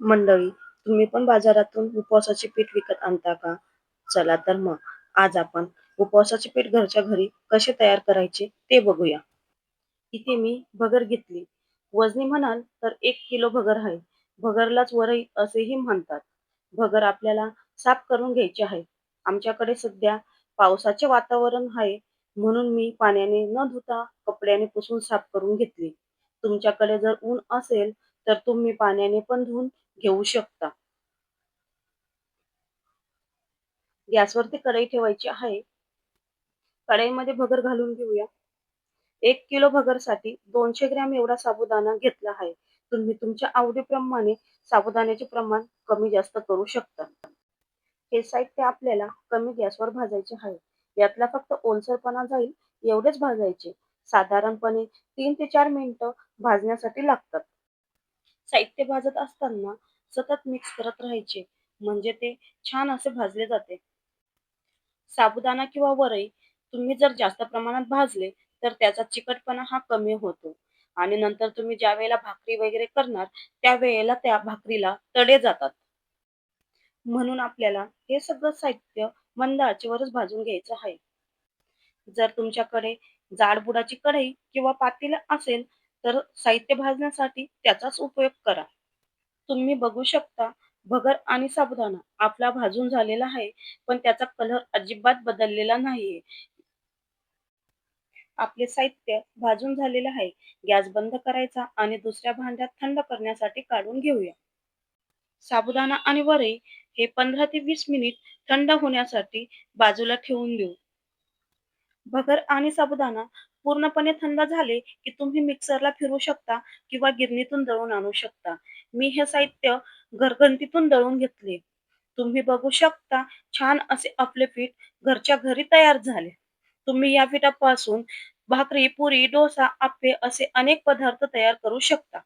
मंडळी तुम्ही पण बाजारातून उपवासाचे पीठ विकत आणता का? चला तर मग आज आपण उपवासाचे पीठ घरच्या घरी कसे तयार करायचे ते बघूया. इथे मी भगर घेतली. वजनी म्हणाल तर एक किलो भगर आहे. भगरलाच वरई असेही म्हणतात. भगर आपल्याला साफ करून घ्यायची आहे. आमच्याकडे सध्या पावसाचे वातावरण आहे म्हणून मी पाण्याने न धुता कपड्याने पुसून साफ करून घेतली. तुमच्याकडे जर ऊन असेल तर तुम्ही पाण्याने पण धुवून घेऊ शकता. गॅसवरती कढई ठेवायची आहे. कढईमध्ये भगर घालून घेऊया. एक किलो भगरसाठी दोनशे ग्रॅम एवढा साबुदाणा घेतला आहे. तुम्ही तुमच्या आवडीप्रमाणे साबुदाण्याचे प्रमाण कमी जास्त करू शकता. हे साहित्य आपल्याला कमी गॅसवर भाजायचे आहे. यातला फक्त ओलसरपणा जाईल एवढेच भाजायचे. साधारणपणे तीन ते चार मिनिटं भाजण्यासाठी लागतात. साहित्य भाजत असताना सतत मिक्स करत राहायचे. म्हणजे ते छान असे भाजले जाते. साबुदाणा किंवा वरई तुम्ही जर जास्त प्रमाणात भाजले तर त्याचा चिकटपणा हा कमी होतो. आणि नंतर तुम्ही ज्या वेळेला भाकरी वगैरे करणार त्या वेळेला त्या भाकरीला तडे जातात. म्हणून आपल्याला हे सगळं साहित्य मंद आचेवरच भाजून घ्यायचं आहे. जर तुमच्याकडे जाडबुडाची कढई किंवा पातेलं असेल तर साहित्य भाजण्यासाठी त्याचाच उपयोग करा. तुम्ही बघू शकता भगर आणि साबुदाणा आपला भाजून झालेला आहे पण त्याचा कलर अजिबात बदललेला नाहीये. आपले साहित्य भाजून झालेले आहे गॅस बंद करायचा आणि दुसऱ्या भांड्यात थंड करण्यासाठी काढून घेऊया. साबुदाणा आणि वरई हे पंधरा ते वीस मिनिट थंड होण्यासाठी बाजूला ठेवून देऊ. भगर आणि साबुदाणा पूर्णपणे थंड झाले की तुम्ही मिक्सरला फिरू शकता किंवा गिरणीतून दळून आणू शकता. मी हे साहित्य घरघंटीतून दळून घेतले. तुम्ही बघू शकता छान असे आपले पीठ घरच्या घरी तयार झाले. तुम्ही या पिठापासून भाकरी पुरी डोसा आप्पे असे अनेक पदार्थ तयार करू शकता.